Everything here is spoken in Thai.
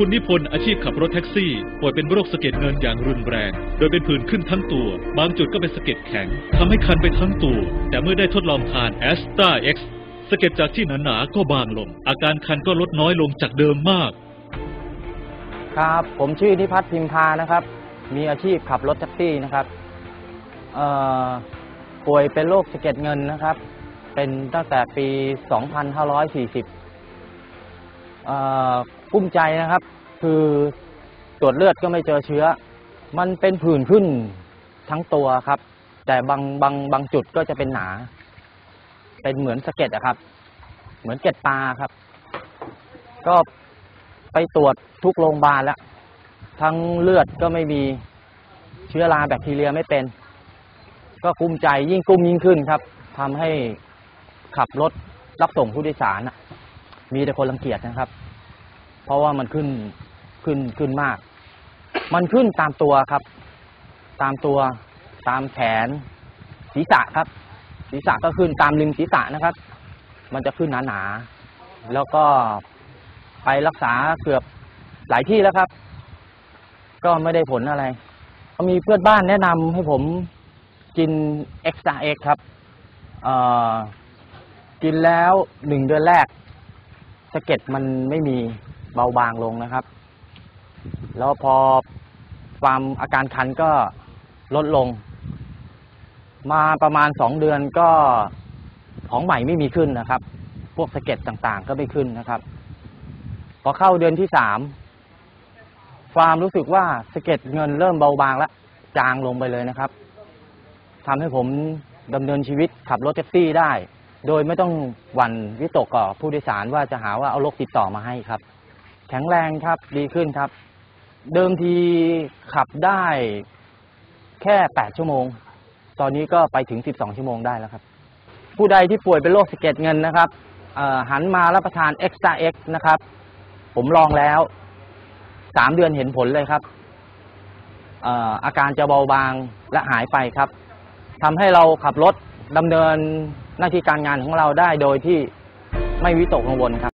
คุณนิพนธ์อาชีพขับรถแท็กซี่ ป่วยเป็นโรคสะเก็ดเงินอย่างรุนแรง โดยเป็นผื่นขึ้นทั้งตัว บางจุดก็เป็นสะเก็ดแข็งทำให้คันไปทั้งตัว แต่เมื่อได้ทดลองทานแอสตาเอ็กซ์สะเก็ดจากที่หนาๆก็บางลง อาการคันก็ลดน้อยลงจากเดิมมาก ครับ ผมชื่อนิพัฒน์พิมพานะครับ มีอาชีพขับรถแท็กซี่นะครับป่วยเป็นโรคสะเก็ดเงินนะครับ เป็นตั้งแต่ปี 2540 กุ้มใจนะครับ คือตรวจเลือดก็ไม่เจอเชื้อ มันเป็นผื่นขึ้นทั้งตัวครับ แต่บางบางบางจุดก็จะเป็นหนา เป็นเหมือนสะเก็ดอะครับ เหมือนเกล็ดปลาครับ ก็ไปตรวจทุกโรงพยาบาลแล้วทั้งเลือดก็ไม่มีเชื้อราแบคทีเรียไม่เป็น ก็กุ้มใจยิ่งกุ้มยิ่งขึ้นครับทำให้ขับรถรับส่งผู้โดยสารน่ะ มีแต่คนรังเกียจนะครับ เพราะว่ามันขึ้นขึ้นขึ้นมาก มันขึ้นตามตัวครับ ตามตัวตามแขนศีรษะครับ ศีรษะก็ขึ้นตามริมศีรษะนะครับ มันจะขึ้นหนาๆแล้วก็ไปรักษาเกือบหลายที่แล้วครับ ก็ไม่ได้ผลอะไรมีเพื่อนบ้านแนะนำให้ผมกินเอ็กซ์ตาเอ็กครับเอ่อกินแล้วหนึ่งเดือนแรก สะเก็ดมันไม่มีเบาบางลงนะครับ แล้วพอความอาการคันก็ลดลง มาประมาณสองเดือนก็ของใหม่ไม่มีขึ้นนะครับ พวกสะเก็ดต่างๆ ก็ไม่ขึ้นนะครับ พอเข้าเดือนที่สามความรู้สึกว่าสะเก็ดเงินเริ่มเบาบางแล้วจางลงไปเลยนะครับทำให้ผมดำเนินชีวิตขับรถแท็กซี่ได้ โดยไม่ต้องหวั่นวิตกกับผู้โดยสารว่าจะหาว่าเอาโรคติดต่อมาให้ครับ แข็งแรงครับดีขึ้นครับ เดิมทีขับได้แค่แปดชั่วโมง ตอนนี้ก็ไปถึงสิบสองชั่วโมงได้แล้วครับ ผู้ใดที่ป่วยเป็นโรคสะเก็ดเงินนะครับหันมารับประทาน Extra X นะครับ ผมลองแล้วสามเดือนเห็นผลเลยครับออาการจะเบาบางและหายไปครับทำให้เราขับรถ ดำเนินหน้าที่การงานของเราได้โดยที่ไม่วิตกกังวลครับ